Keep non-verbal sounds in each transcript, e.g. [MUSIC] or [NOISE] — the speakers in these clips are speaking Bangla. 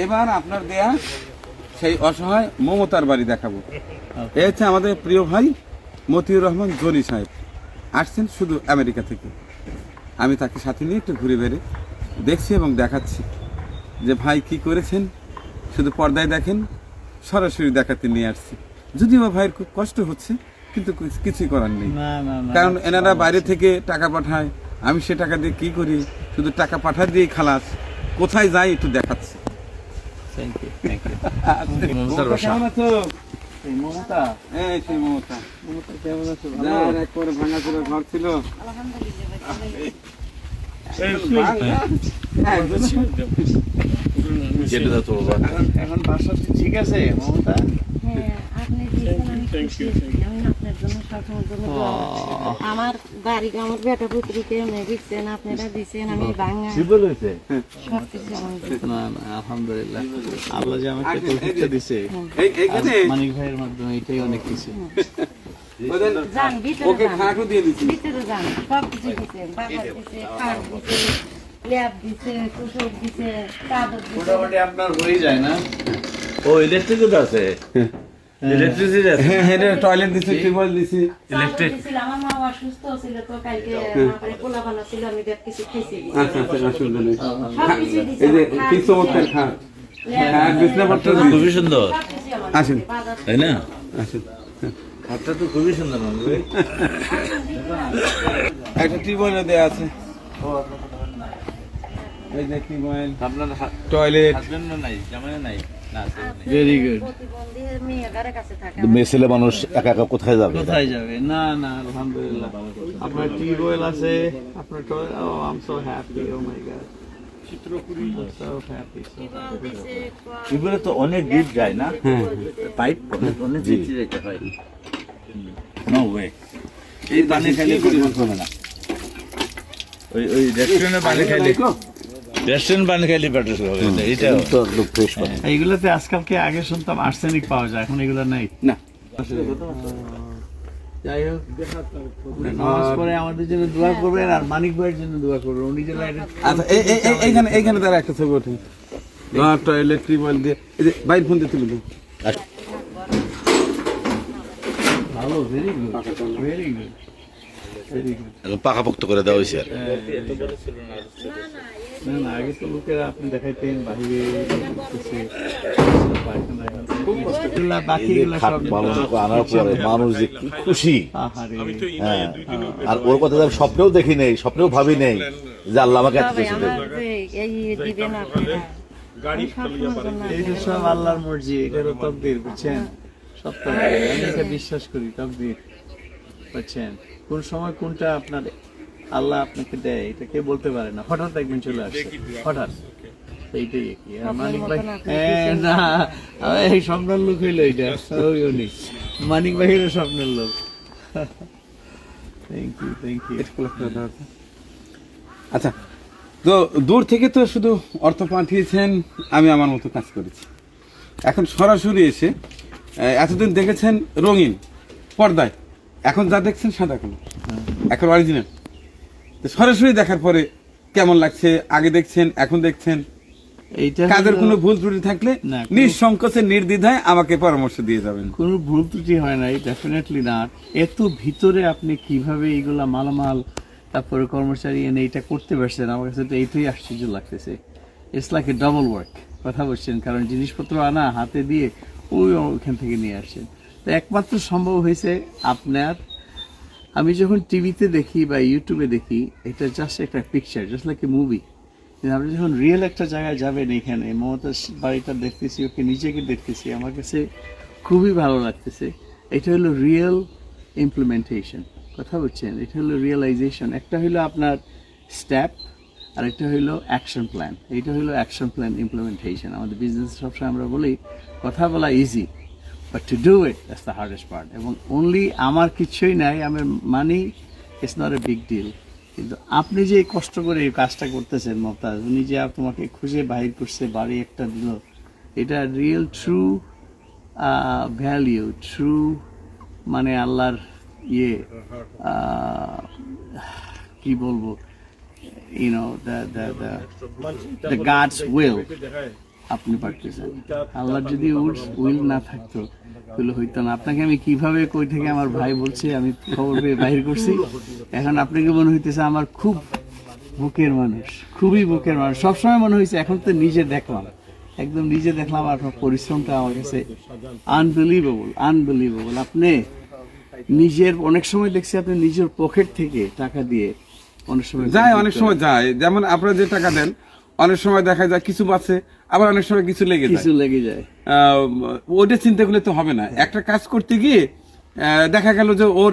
এবার আপনার দেয়া সেই অসহায় মমতার বাড়ি দেখাবো। এ হচ্ছে আমাদের প্রিয় ভাই মতিউর রহমান জনি সাহেব। আসছেন শুধু আমেরিকা থেকে। আমি তাকে সাথে নিয়ে একটু ঘুরে বেড়ে দেখছি এবং দেখাচ্ছি যে ভাই কি করেছেন শুধু পর্দায় দেখেন সরাসরি দেখাতে নিয়ে আসছি। যদিও ভাইয়ের খুব কষ্ট হচ্ছে কিন্তু কিছুই করার নেই। কারণ এনারা বাইরে থেকে টাকা পাঠায় আমি সে টাকা দিয়ে কি করি শুধু টাকা পাঠা দিয়ে খালাস কোথায় যাই একটু দেখাচ্ছি thank you thank you Mamata কেমন আছো? মমতা। এই সেই মমতা। মমতা কেমন আছো? যার একবারে ভাঙাচোরা ঘর ছিল। হ্যাঁ, এখন এখন বাসা ঠিক আছে মমতা? হ্যাঁ, আপনি আমি জন্য সবসময়ের জন্য আমার বাড়ি আমার বেটা পুত্রকে এমনি দিচ্ছেন আপনারা দিচ্ছেন আমি আমার দিচ্ছেন। না না আলহামদুলিল্লাহ। আল্লাহ যে আমাকে তৌফিকটা দিছে। মানিক ভাইয়ের মাধ্যমে এটাই অনেক কিছু। ওদের যান ভিতরে ওকে যান। দিয়ে দিচ্ছি। ভিতরে যান সব কিছু দিচ্ছেন বাজার দিচ্ছে খাট দিচ্ছে ল্যাব দিচ্ছে কুসব দিচ্ছে চাদর দিচ্ছে মোটামুটি আপনার হয়ে যায় না? ও ইলেকট্রিক আছে। হ্যাঁ হ্যাঁ টয়লেট দিছি টিউবওয়েল দিছি। চাদর আমার মা অসুস্থ ছিল তো কালকে মাথায় পোলা বানা ছিল আমি দেখ কিছু খেয়েছি। আচ্ছা আচ্ছা অসুবিধা নেই। সব কিছু দিচ্ছে এই যে কি চমৎকার দিছে, হ্যাঁ বিছনাপত্র তো খুবই সুন্দর। আসেন। তাই না? আসুন। খাটটা তো খুবই সুন্দর একটা টিউবওয়েল আছে। এই যে টিউবওয়েল। আপনার টয়লেট হাজবেন্ড নাই জামাই নাই? ভেরি গুড মেয়ে ছেলে মানুষ একা একা কোথায় যাবে? কোথায় যাবে? না না আলহামদুলিল্লাহ। আপনার টিউবওয়েল আছে আপনার ও I am so happy oh my god এগুলো তো অনেক ডিপ যায় না? হ্যাঁ। পাইপ অনেক অনেক ডিপ যেতে হয়। নো ওয়ে এই পানি খাইলে পরিমাণ না। ওই ওই রেস্টুরেন্টের পানি খাইলে রেস্টুরেন্ট পানি খাইলে তো একদম ফ্রেশ এইগুলোতে আজকালকে আগে শুনতাম আর্সেনিক পাওয়া যায় এখন এগুলো নাই। না। যাই হোক। নামাজ পড়ে আমাদের জন্য দোয়া করবেন আর মানিক ভাইয়ের জন্য দোয়া করবেন। উনি যেন এটা আচ্ছা এই এই- এই- এইখানে এইখানে তারা একটা ছবি ওঠে ঘর টয়লেট টিউবওয়েল দিয়ে। এই যে বাইর ফোন দিয়ে তুলে ভালো very good very good very good একদম পাকাপোক্ত করে দেওয়া হয়েছে আর। কি। না না আগে তো লোকেরা আপনি দেখাইতেন বাহিরে কি খুশি। আহারে। হ্যাঁ আর ওর কথা স্বপ্নেও দেখি নেই স্বপ্নেও ভাবি নেই যে আল্লাহ আমাকে যে সব আল্লাহর মর্জি তকদির বুঝছেন? সব আমি এটা বিশ্বাস করি তকদির বুঝছেন? কোন সময় কোনটা আপনার আল্লাহ আপনাকে দেয় এটা কে বলতে পারে না। হঠাৎ একদিন চলে আসে। হঠাৎ। এইটাই কি। মানিক ভাই হ্যাঁ, না। এই স্বপ্নের লোক হইল এইটা। ওই উনি মানিক স্বপ্নের লোক। থ্যাংক ইউ থ্যাংক ইউ আচ্ছা তো দূর থেকে তো শুধু অর্থ পাঠিয়েছেন আমি আমার মতো কাজ করেছি। এখন সরাসরি এসে এতদিন দেখেছেন রঙিন পর্দায়। এখন যা দেখছেন সাদা কালো এখন অরিজিনাল সরাসরি দেখার পরে কেমন লাগছে? আগে দেখছেন এখন দেখছেন? এইটা কাজের কোনো ভুল ত্রুটি থাকলে নিঃসংকোচে নির্দ্বিধায় আমাকে পরামর্শ দিয়ে যাবেন। কোনো ভুল ত্রুটি হয় নাই ডেফিনেটলি না এত ভিতরে আপনি কীভাবে এইগুলা মালামাল তারপরে কর্মচারী এনে এটা করতে পারছেন? আমার কাছে তো এইটাই আশ্চর্য লাগতেছে। It's like a double work কথা বলছেন কারণ জিনিসপত্র আনা হাতে দিয়ে ওই ওখান থেকে নিয়ে আসছেন। তো একমাত্র সম্ভব হয়েছে আপনার আমি যখন টিভিতে দেখি বা ইউটিউবে দেখি, এটা জাস্ট একটা picture just like a movie আপনি যখন রিয়েল একটা জায়গায় যাবেন এখানে মমতার বাড়িটা দেখতেছি, ওকে নিজেকে দেখতেছি, আমার কাছে খুবই ভালো লাগতেছে। এটা হলো রিয়েল ইমপ্লিমেন্টেশন কথা বলছেন? এটা হলো রিয়েলাইজেশন একটা হলো আপনার স্টেপ আর একটা হলো অ্যাকশন প্ল্যান এইটা হলো অ্যাকশন প্ল্যান ইমপ্লিমেন্টেশন আমাদের বিজনেস সবসময় আমরা বলি, কথা বলা easy but to do it that's the hardest part এবং অনলি আমার কিছুই নাই আমার money it's not a big deal কিন্তু আপনি যে কষ্ট করে এই কাজটা করতেছেন মমতাজ উনি যে তোমাকে খুঁজে বাহির করছে বাড়ি একটা দিল এটা রিয়েল ট্রু ভ্যালিউ ট্রু মানে আল্লাহর ইয়ে কি বলব you know the the the the god's will আপনি পারতেছেন। আল্লাহর যদি উইল না থাকতো তাহলে হইতো না। আপনাকে আমি কীভাবে কই থেকে আমার ভাই বলছে আমি খবর পেয়ে বাহির করছি। এখন আপনাকে মনে হইতেছে আমার খুব বুকের মানুষ খুবই বুকের মানুষ। সবসময় মনে হয়েছে এখন তো নিজে দেখলাম। একদম নিজে দেখলাম আপনার পরিশ্রমটা আমার কাছে আনবিলিভেবল আনবিলিভেবল আপনি নিজের অনেক সময় দেখছি আপনি নিজের পকেট থেকে টাকা দিয়ে অনেক সময় যায় অনেক সময় যায়। যেমন আপনারা যে টাকা দেন অনেক সময় দেখা যায় কিছু বাঁচে আবার অনেক সময় কিছু লেগে যায়। কিছু লেগে যায়। ওটা চিন্তা করলে তো হবে না। একটা কাজ করতে গিয়ে দেখা গেল যে ওর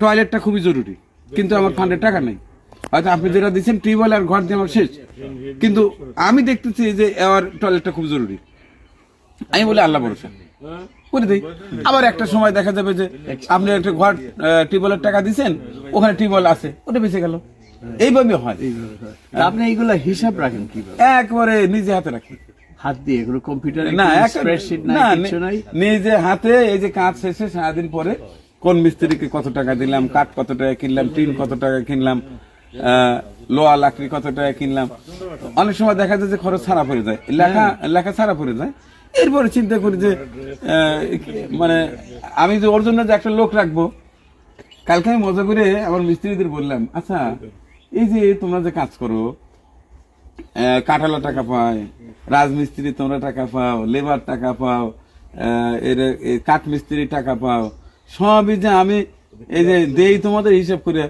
টয়লেটটা খুবই জরুরি। কিন্তু আমার ফান্ডে টাকা নেই। হয়তো আপনি যেটা দিচ্ছেন টিউবওয়েল আর ঘর দিয়ে আমার শেষ। কিন্তু আমি দেখতেছি যে আমার টয়লেটটা খুব জরুরি। আমি বলি আল্লাহ ভরসা। করে দিই। আবার একটা সময় দেখা যাবে যে আপনি একটা ঘর টিউবওয়েলের টাকা দিচ্ছেন ওখানে টিউবওয়েল আছে ওটা বেঁচে গেল। এইভাবে হয়। আপনি এইগুলা হিসাব রাখেন কীভাবে? একবারে নিজে হাতে রাখি। হাত দিয়ে কোনো কম্পিউটার না স্প্রেডশিট না, কিছু নাই? নিজে হাতে এই যে কাজ শেষে সারাদিন পরে কোন মিস্ত্রিকে কত টাকা দিলাম কাঠ কত টাকা কিনলাম টিন কত টাকা কিনলাম লোহা লাকড়ি কত টাকা কিনলাম। অনেক সময় দেখা যায় যে খরচ ছাড়া পড়ে যায়। লেখা লেখা ছাড়া পড়ে যায়। এরপরে চিন্তা করি যে মানে আমি যে ওর জন্য যে একটা লোক রাখব কালকে আমি মজা করে আমার মিস্ত্রিদের বললাম আচ্ছা এই যে তোমরা যে কাজ করো কাঠালা টাকা পাও রাজমিস্ত্রি তোমরা টাকা পাও লেবার টাকা পাও এর এ, কাঠমিস্ত্রি টাকা পাও সবই যে আমি এই যে দেই তোমাদের হিসাব করে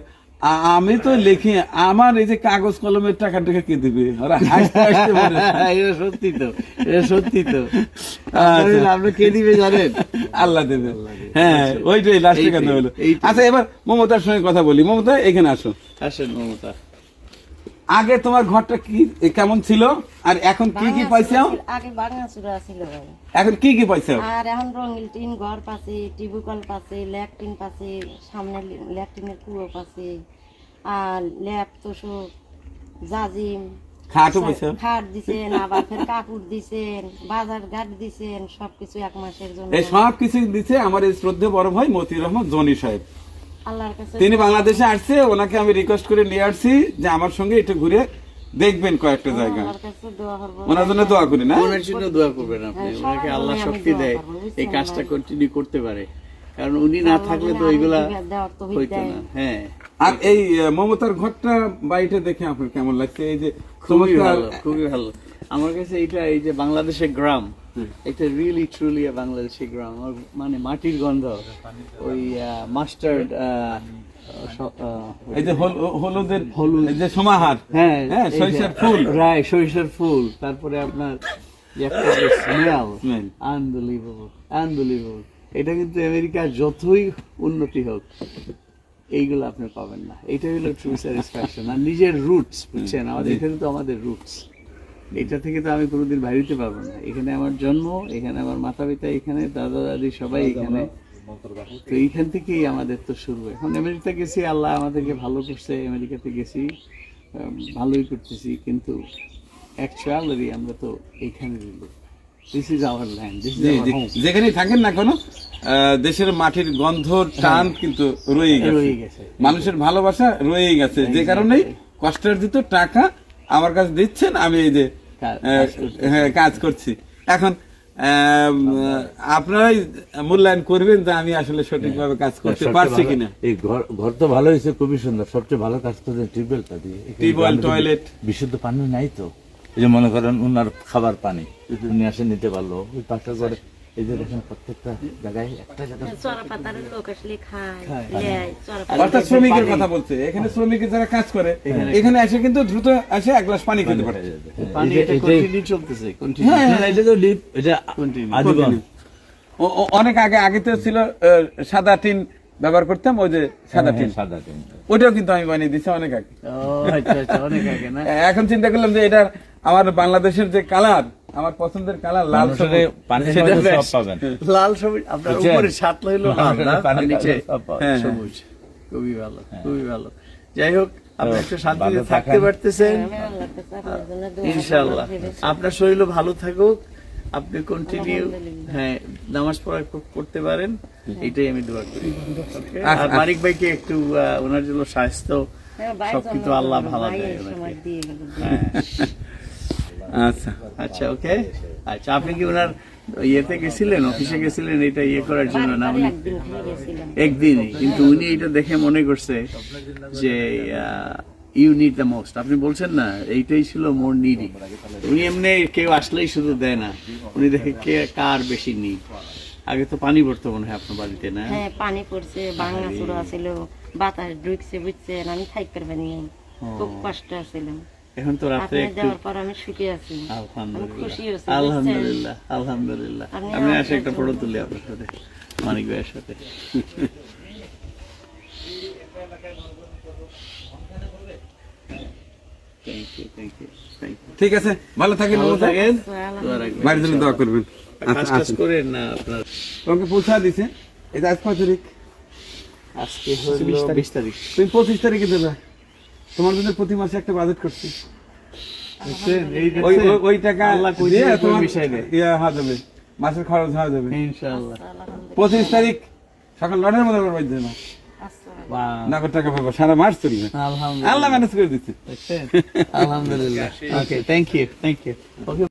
আমি তো লিখি আমার এই যে কাগজ কলমের টাকা টাকা কে দিবে? [LAUGHS] সত্যি তো সত্যি তো। আচ্ছা। আপনি কে দিবে জানেন? আল্লাহ দেবে। হ্যাঁ ওইটাই লাস্টে কথা হলো আচ্ছা এবার মমতার সঙ্গে কথা বলি। মমতা এখানে আসো। আসেন মমতা। আগে তোমার ঘরটা কি কেমন ছিল? আর এখন কি কি পাইছো? আগে ছিল এখন কি কি পাইছো? আর এখন রঙিন টিন ঘর টিবুকল পাচ্ছে ল্যাট্রিন পাচ্ছে সামনে ল্যাট্রিনের কুয়ো পাচ্ছে আর ল্যাপ তোষক জাজিম। খাটও পাইছো? খাট দিছেন আবার ফের কাপড় দিছেন বাজার ঘাট দিছেন সবকিছু এক মাসের জন্য। এই সব কিছু দিচ্ছে আমার এই শ্রদ্ধে বড় ভাই মতি রহমান জনি সাহেব। তিনি বাংলাদেশে আসছে ওনাকে আমি রিকোয়েস্ট করে নিয়ে আসছি যে আমার সঙ্গে একটু ঘুরে দেখবেন কয়েকটা জায়গা। দোয়া করব। ওনার জন্য দোয়া করি না? ওনার জন্য দোয়া করবেন আপনি। হ্যাঁ, ওনাকে আল্লাহ শক্তি দেয় এই কাজটা? কন্টিনিউ করতে পারে। কারণ উনি না থাকলে তো এইগুলা হইতো না। হ্যাঁ। আর এই মমতার ঘরটা বাড়িটা দেখে আপনার কেমন লাগছে? এই যে খুবই ভালো খুবই ভালো। আমার কাছে এটা এই যে বাংলাদেশের গ্রাম এটা রিয়েলি ট্রুলি বাংলাদেশের গ্রাম মানে মাটির গন্ধ। ওই মাস্টার্ড এই যে হলুদের হলুদ। যে সমাহার। হ্যাঁ হ্যাঁ সরিষার ফুল। রায় সরিষার ফুল। তারপরে আপনার স্মেল আনবিলিভেবল আনবিলিভেবল এটা কিন্তু আমেরিকার যতই উন্নতি হোক এইগুলো আপনি পাবেন না। এটা হলো ট্রু স্যাটিসফ্যাকশন আর নিজের রুটস বুঝছেন? আমাদের এখানে তো আমাদের রুটস এটা থেকে তো আমি কোনোদিন বাইরেতে পারব না। এখানে আমার জন্ম এখানে আমার মাতা পিতা এখানে দাদা দাদি সবাই এখানে। তো এইখান থেকেই আমাদের তো শুরু। এখন আমেরিকা গেছি আল্লাহ আমাদেরকে ভালো করছে আমেরিকাতে গেছি ভালোই করতেছি কিন্তু অ্যাকচুয়ালি আমরা তো এইখানে দিস ইজ আওয়ার ল্যান্ড যেখানেই থাকেন না কোনো দেশের মাটির গন্ধ টান কিন্তু রয়ে গেছে। মানুষের ভালোবাসা রয়ে গেছে। যে কারণেই কষ্টের দিত টাকা আমার কাছে দিচ্ছেন আমি এই যে কাজ- করছি। হ্যাঁ, করছি। এখন আপনারাই মূল্যায়ন করবেন যে আমি আসলে সঠিকভাবে কাজ করতে পারছি কিনা। এই ঘর ঘর তো ভালো হয়েছে খুবই সুন্দর। সবচেয়ে ভালো কাজ করছেন টিউবওয়েলটা দিয়ে। Tubewell, toilet. বিশুদ্ধ পানি নাই তো এই যে মনে করেন উনার খাবার পানি উনি আসে নিতে পারল ওই পাশটা করে এই যে দেখেন প্রত্যেকটা জায়গায় একটা জায়গায় চড়া লোক আসলে খায় অর্থাৎ শ্রমিকের কথা বলছে এখানে শ্রমিকের যারা কাজ করে এখানে এসে কিন্তু দ্রুত এসে এক গ্লাস পানি খেতে পারে। পানি এটা কন্টিনিউ চলতেছে কন্টিনিউ হ্যাঁ, না, না, এটা তো ডিপ এটা আজীবন। ও- ও- অনেক আগে আগে তো ছিল আহ, সাদা টিন ব্যবহার করতাম ওই যে সাদা টিন। হ্যাঁ, সাদা টিন। ওটাও কিন্তু আমি বানিয়ে দিচ্ছি অনেক আগে। আচ্ছা আচ্ছা অনেক আগে না? এখন চিন্তা করলাম যে এটা আমার বাংলাদেশের যে কালার আমার পছন্দের কালার লাল সবুজ, বেশ। সব পাবেন। লাল সবুজ আপনার? উপরে সাত হইল লাল না? নিচে সব পাবেন। হ্যাঁ, সবুজ। খুবই ভালো খুবই ভালো। যাই হোক আপনি একটু শান্তিতে থাকতে পারতেছেন। দোয়া ইনশাআল্লাহ। আপনার শরীর ভালো থাকুক। আপনি কন্টিনিউ হ্যাঁ নামাজ পড়া করতে পারেন। এটাই আমি দোয়া করি। আর আচ্ছা, মানিক ভাইকে একটু আহ, ওনার জন্য স্বাস্থ্য হ্যাঁ, সবকিছু আল্লাহ ভালো দেয় এই ওনাকে। সময় দিয়ে গেল। হ্যাঁ আচ্ছা। আচ্ছা ওকে আচ্ছা আপনি কি ওনার ইয়েতে গেছিলেন অফিসে গেছিলেন এটা ইয়ে করার জন্য না উনি? একদিন একদিনই কিন্তু উনি এটা দেখে মনে করছে যে ইউ নিড দ্য মোস্ট আপনি বলছেন না এইটাই ছিল মোর নিডি উনি এমনি কেউ আসলেই শুধু দেয় না। উনি দেখে কে কার বেশি নিড আগে তো পানি পড়তো মনে হয় আপনার বাড়িতে না? হ্যাঁ পানি পড়ছে বাংলা চূড়া ছিল বাতাস ঢুকছে বুঝছেন? আমি থাকতে পারিনি খুব কষ্ট ছিলাম এখন তো আপনি একটু পর আমি সুখী আছি। আমি আলহামদুলিল্লাহ। আলহামদুলিল্লাহ আলহামদুলিল্লাহ। আপনি আসে একটা ফটো তুলি আপনার সাথে মানিক ভাইয়ের সাথে। ঠিক আছে ভালো থাকেন ভালো। থাকেন। দোয়া বাড়ির জন্য দোয়া করবেন। কাজ আচ্ছা আসেন। করেন না আপনার। তোমাকে পৌঁছা দিছে। এটা আজ কয় তারিখ? আজকে হলো বিশ তারিখ। তুমি পঁচিশ তারিখে দেবে। তোমার জন্য প্রতি মাসে একটা বাজেট করছি। ওই ওই- টাকা তোমার ইয়ে হওয়া যাবে মাসের খরচ হওয়া যাবে। ইনশাআল্লাহ। পঁচিশ তারিখ সকাল নটার মধ্যে আমার বাড়িতে না আচ্ছা। নগদ টাকা পাবো সারা মাস চলবে। আলহামদুলিল্লাহ। আল্লাহ ম্যানেজ করে দিচ্ছে। আলহামদুলিল্লাহ। Okay thank you thank you okay